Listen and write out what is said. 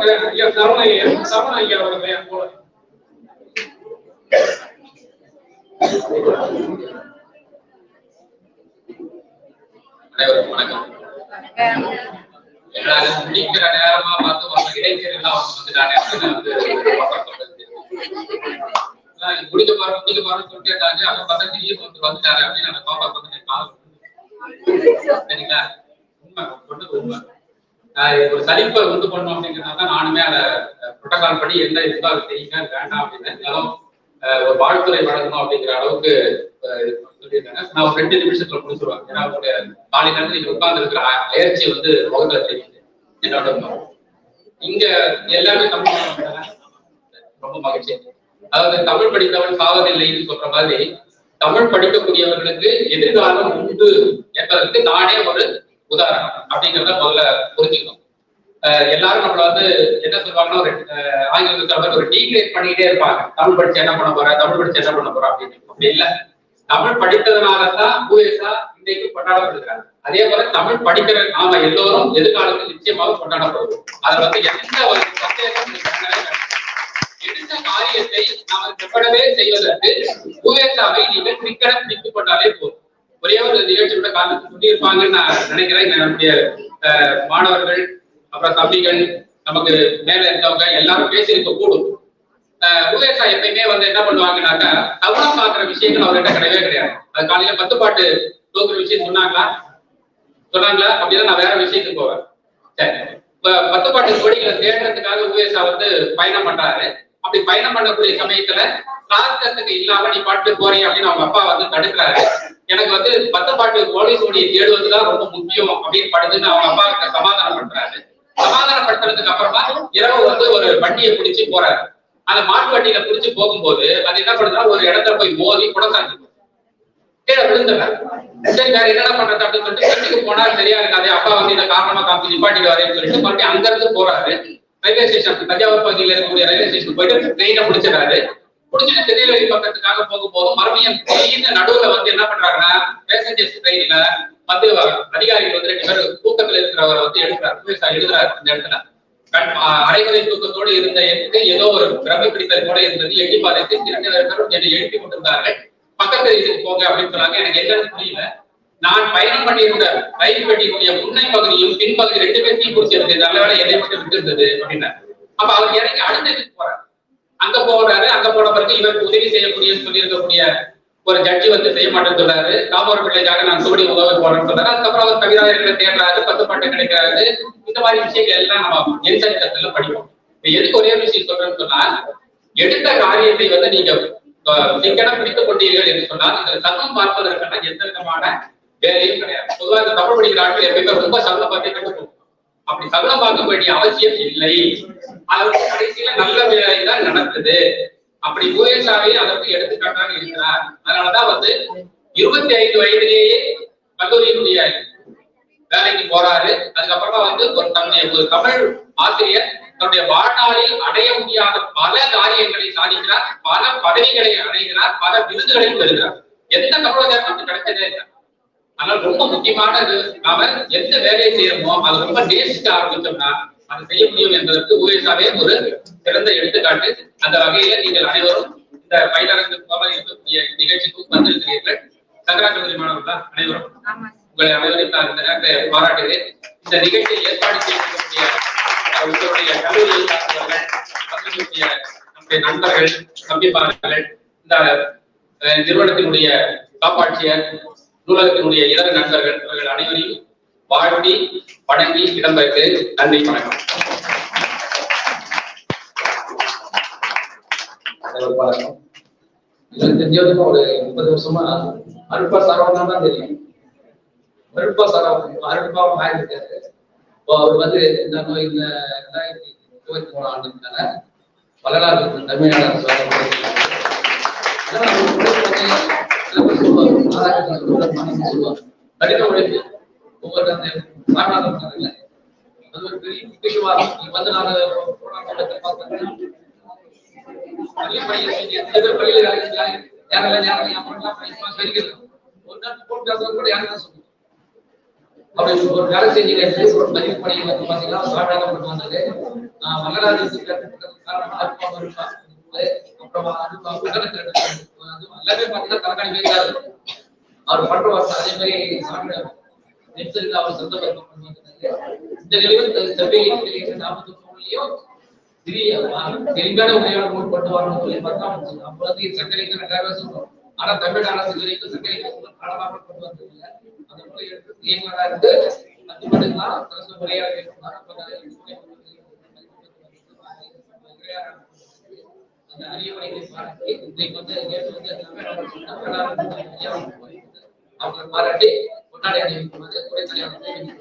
ஐயா சரவண சரவண ஐயா அவர்கள் ஐயா போல அனைவருக்கும் வணக்கம். எல்லாரும் முடிக்கிற நேரமா பார்த்து வந்த இடைத்தேர்தல் அவங்க வந்துட்டாங்க வந்து சொல்லிட்டு அவங்க பார்த்தா திடீர்னு வந்து அப்படின்னு அந்த பாப்பா வந்து கால் சரிங்களா உண்மை சொன்னது உண்மை ஒரு சலிப்பை உண்டு பண்ணணும் அப்படிங்கிறதுனால தான் நானுமே அதை புரோட்டோகால் படி என்ன இருக்கோ அதை செய்யுங்க வேண்டாம் அப்படின்னு. இருந்தாலும் ஒரு வாழ்த்துறை வழங்கணும் அப்படிங்கிற அளவுக்கு சொல்லியிருக்காங்க. நான் ஒரு ரெண்டு நிமிஷத்துல முடிச்சிருவேன். ஏன்னா உங்களுடைய காலை நேரத்தில் நீங்க உட்கார்ந்து இருக்கிற அயற்சி வந்து முகத்துல தெரியுது என்னோட இங்க எல்லாமே தமிழ் ரொம்ப மகிழ்ச்சி. அதாவது தமிழ் படித்தவன் சாவதில்லைன்னு சொல்ற மாதிரி தமிழ் படிக்கக்கூடியவர்களுக்கு எதிர்காலம் உண்டு என்பதற்கு நானே ஒரு உதாரணம் அப்படிங்கிறத முதல்ல புரிஞ்சுக்கணும். அஹ் எல்லாரும் நம்மள வந்து என்ன சொல்லுவாங்கன்னா ஒரு அஹ் ஆங்கிலத்தில் மாதிரி ஒரு டீக்ரேட் பண்ணிக்கிட்டே இருப்பாங்க. தமிழ் படிச்சு என்ன பண்ண போற தமிழ் படிச்சு என்ன பண்ண போற அப்படின்னு. அப்படி இல்ல. தமிழ் படித்ததுனாலதான் யூஎஸ்ஆ இன்னைக்கு கொண்டாடப்படுகிறாங்க. அதே போல தமிழ் படிக்கிற நாம எல்லோரும் எதிர்காலத்தில் நிச்சயமாக கொண்டாடப்படுவோம். அதுல வந்து எந்த ஒரு சந்தேகம் எடுத்த காரியத்தை நாம் செப்படவே செய்வதற்கு யூஎஸ்ஆவை நீங்கள் கிரிக்கெட் பிடித்துக் கொண்டாலே போதும். ஒரே ஒரு நிகழ்ச்சி கூட காலத்துக்கு சொல்லியிருப்பாங்கன்னு நான் நினைக்கிறேன். இங்க நம்முடைய மாணவர்கள் அப்புறம் தம்பிகள் நமக்கு மேல இருக்கவங்க எல்லாரும் பேசியிருக்க கூடும். உதயசா எப்பயுமே வந்து என்ன பண்ணுவாங்கன்னாக்கா தவணம் பாக்குற விஷயங்கள் அவர்கிட்ட கிடையவே கிடையாது. அது காலையில பத்து பாட்டு தோக்குற விஷயம் சொன்னாங்களா? சொன்னாங்களா? அப்படின்னா நான் வேற விஷயத்துக்கு போவேன். சரி. இப்ப பத்து பாட்டு கொடிகளை தேடுறதுக்காக உதயசா வந்து பயணம் பண்றாரு. அப்படி பயணம் பண்ணக்கூடிய சமயத்துல சார்த்தத்துக்கு இல்லாம நீ பாட்டு போறீங்க அப்படின்னு அவங்க அப்பா வந்து தடுக்கிறாரு. எனக்கு வந்து பத்து பாட்டு போலீஸ் கொடியை தேடுவதுதான் ரொம்ப முக்கியம் அப்படின்னு படுதுன்னு அவங்க அப்பா கிட்ட சமாதானம் பண்றாரு. சமாதானப்படுத்துறதுக்கு அப்புறமா இரவு வந்து ஒரு வண்டியை பிடிச்சு போறாரு. அந்த மாட்டு வண்டியில பிடிச்சு போகும்போது அது என்ன பண்ணுதுன்னா ஒரு இடத்துல போய் மோதி குடசாஞ்சி கீழே விழுந்துடுறாரு. சரி வேற என்னடா பண்றது அப்படின்னு சொல்லிட்டு வீட்டுக்கு போனா சரியா இருக்காது அப்பா வந்து இந்த காரணமா காமிச்சு நிப்பாட்டிட்டு வரேன்னு சொல்லிட்டு மறுபடியும் அங்க இருந்து போறாரு. ரயில்வே ஸ்டேஷன் தஞ்சாவூர் பகுதியில இருக்கக்கூடிய ரயில்வே ஸ்டேஷன் போயிட்டு ட்ரெயினை பிடிச்சிடறாரு. பிடிச்சிட்டு திருநெல்வேலி பக்கத்துக்காக போகும்போது மறுபடியும் திடீர்னு நடுவுல வந்து என்ன பண்றாங்கன்னா பேசஞ்சர்ஸ் ட்ரெயின்ல வந்து அதிகாரிகள் வந்து ரெண்டு பேரும் தூக்கத்துல இருக்கிறவரை வந்து எடுக்கிறார். போலீஸார் எழுதுறாரு அந்த இடத்துல. அரைகுறை தூக்கத்தோடு இருந்த எனக்கு ஏதோ ஒரு பிரமை பிடித்தல் கூட இருந்தது. எட்டி பாதித்து இரண்டு பேரும் என்னை எழுப்பி கொண்டிருந்தார்கள். பக்கத்து இதுக்கு போங்க அப்படின்னு சொன்னாங்க. எனக்கு என்னன்னு புரியல. நான் பயணம் பண்ணியிருந்த ரயில் பெட்டியினுடைய முன்னை பகுதியும் பின்பகுதி ரெண்டு பேருக்கும் குறிச்சிருந்தது நல்ல வேலை என்னை மட்டும் விட்டு இருந்தது அப்படின்னா அப்ப அவர் இறங்கி அடுத்த இதுக்கு அங்க போறாரு அங்க போன பிறகு இவருக்கு உதவி செய்யக்கூடிய சொல்லியிருக்கக்கூடிய ஒரு ஜட்ஜி வந்து செய்ய மாட்டேன்னு சொல்றாரு காமர் பிள்ளைக்காக நான் சோடி உதவி போறேன்னு சொல்றாரு அதுக்கப்புறம் அவர் கவிதாயர்களை தேடுறாரு பத்து பாட்டு கிடைக்கிறாரு. இந்த மாதிரி விஷயங்கள் எல்லாம் நம்ம என் படிப்போம். இப்ப எதுக்கு ஒரே விஷயம் சொல்றேன்னு சொன்னா எடுத்த காரியத்தை வந்து நீங்க சிக்கனம் பிடித்துக் கொண்டீர்கள் என்று சொன்னால் இந்த சத்தம் பார்ப்பதற்கான எந்த விதமான வேலையும் கிடையாது. பொதுவாக இந்த தமிழ் படிக்கிற ஆட்கள் எப்பயுமே ரொம்ப சத்தம் பார்த்து கட்டுப்போம். அப்படி சகுனம் பார்க்க வேண்டிய அவசியம் இல்லை. அதற்கு கடைசியில நல்ல வேலை தான் அப்படி யூஎஸ்ஆவே அதற்கு எடுத்துக்காட்டாக இருக்கிறார். அதனாலதான் வந்து இருபத்தி ஐந்து வயதிலேயே கல்லூரியினுடைய வேலைக்கு போறாரு. அதுக்கப்புறமா வந்து ஒரு தன்னுடைய ஒரு தமிழ் ஆசிரியர் தன்னுடைய வாழ்நாளில் அடைய முடியாத பல காரியங்களை சாதிக்கிறார். பல பதவிகளை அடைகிறார். பல விருதுகளையும் பெறுகிறார். எந்த தமிழக நமக்கு கிடைச்சதே இல்லை. ஆனால் ரொம்ப முக்கியமானது நாம எந்த வேலையை செய்யறோமோ அது ரொம்ப நேசிக்க ஆரம்பிச்சோம்னா அதை செய்ய முடியும் என்பதற்கு உயர்சாவே ஒரு சிறந்த எடுத்துக்காட்டு. அந்த வகையில நீங்கள் அனைவரும் இந்த பயிலரங்கு மூலமாக இருக்கக்கூடிய நிகழ்ச்சிக்கு வந்திருக்கிறீர்கள். சங்கரா கல்லூரி மாணவர்களா அனைவரும் உங்களை அனைவரையும் நான் இந்த நேரத்தை பாராட்டுகிறேன். இந்த நிகழ்ச்சியை ஏற்பாடு செய்யக்கூடிய உங்களுடைய கல்லூரியை சார்ந்தவர்கள் நம்முடைய நண்பர்கள் தம்பிப்பாளர்கள் இந்த நிறுவனத்தினுடைய காப்பாட்சியர் நூலகத்தினுடைய இதர நண்பர்கள் இவர்கள் அனைவரையும் வாழ்த்தி வணங்கி இடம்பெற்று நன்றி வணக்கம். வணக்கம். எனக்கு தெரிஞ்சவரைக்கும் ஒரு முப்பது வருஷமா அருப்பா சரவணன் தான் தெரியும். அருப்பா சரவணன் அருப்பா ஆயிருக்காரு இப்போ அவர் வந்து இந்த நோய் இந்த ரெண்டாயிரத்தி இருபத்தி மூணு ஆண்டுக்கான வரலாறு தமிழ்நாடு சொல்லுவாங்க கடின உழைப்பு ஒவ்வொரு அந்த அது ஒரு பெரிய முக்கியத்துவம் வந்து நான் பள்ளி பையன் எத்தனை பேர் பள்ளியில வேலை செஞ்சாங்க யாரெல்லாம் யாரெல்லாம் ஒரு நாள் போட்டு கூட யாரும் சொல்லுவோம் அப்படி ஒரு வேலை செஞ்சு ஒரு பதிவு பணி பாத்தீங்கன்னா சாமியாக வந்தது காரணமா அப்புறமா அனுப்பா எல்லாமே பாத்தீங்கன்னா தலைக்காணி அவர் பண்ற வருஷம் அதே மாதிரி சாமி அவர் சொந்த பருவம் இந்த நிலையில் செவ்வி நாற்பத்தி ஒன்பதுலயும் சிறிய தெளிவான உரையோட கொண்டு வரணும்னு சொல்லி பார்த்தா அப்ப வந்து ரெண்டாயிரம் சொல்றோம். ஆனா தமிழ் அரசு வரைக்கும் சர்க்கரைக்கு காலமாக கொண்டு வந்ததில்ல அந்த முறை எடுத்து இருந்து அது மட்டும்தான் அரசு அந்த அறிவுரைகளை பாராட்டி வந்து நேற்று வந்து தமிழ் பாராட்டி கொண்டாடி அணிவிக்குமாறு குறை தலைவர்